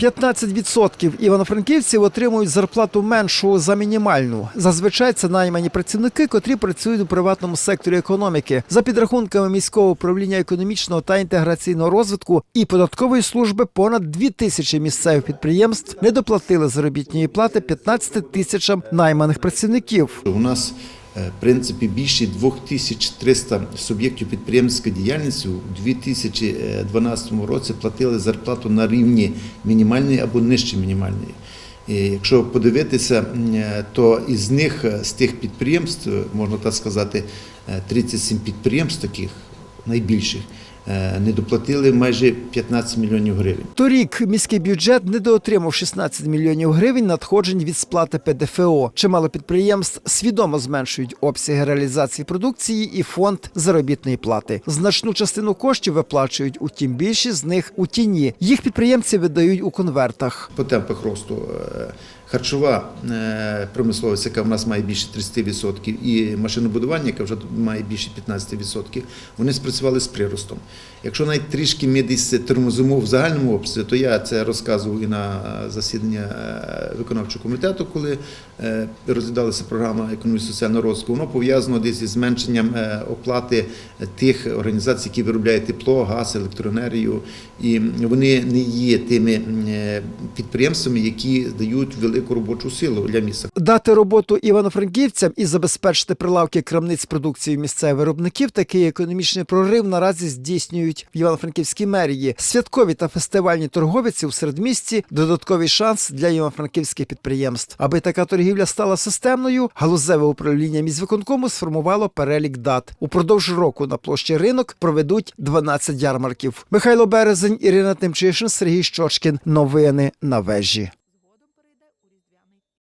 15% івано-франківців отримують зарплату меншу за мінімальну. Зазвичай це наймані працівники, котрі працюють у приватному секторі економіки. За підрахунками міського управління економічного та інтеграційного розвитку і податкової служби, понад 2 тисячі місцевих підприємств не доплатили заробітної плати 15 тисячам найманих працівників. У нас в принципі більше 2300 суб'єктів підприємницької діяльності у 2012 році платили зарплату на рівні мінімальної або нижче мінімальної. І якщо подивитися, е, то із них е, з тих підприємств, е, можна так сказати, е, 37 підприємств таких найбільших е, не доплатили майже 15 мільйонів гривень. Торік міський бюджет недоотримав 16 мільйонів гривень надходжень від сплати ПДФО. Чимало підприємств свідомо зменшують обсяги реалізації продукції і фонд заробітної плати. Значну частину коштів виплачують, утім більшість з них у тіні. Їх підприємці видають у конвертах. по темпах росту е, харчова е, промисловість, яка в нас має більше 30%, і машинобудування, яке вже має більше 15%, вони спрацювали з приростом. Якщо навіть трішки ми десь тормозимо в загальному обсязі, то я це розказував і на засідання е, виконавчого комітету, коли е, розглядалася програма економічно-соціального розвитку, воно пов'язано десь із зменшенням е, оплати тих організацій, які виробляють тепло, газ, електроенергію, і вони не є тими е, підприємствами, які дають велику робочу силу для міста. Дати роботу івано-франківцям і забезпечити прилавки крамниць продукції місцевих виробників. Такий економічний прорив наразі здійснюють в Івано-Франківській мерії. Святкові та фестивальні торговиці у середмісті додатковий шанс для івано-франківських підприємств. Аби така торгівля стала системною, галузеве управління міськвиконкому сформувало перелік дат. Упродовж року на площі ринок проведуть 12 ярмарків. Михайло Березень, Ірина Тимчишин, Сергій Щочкін. Новини на вежі.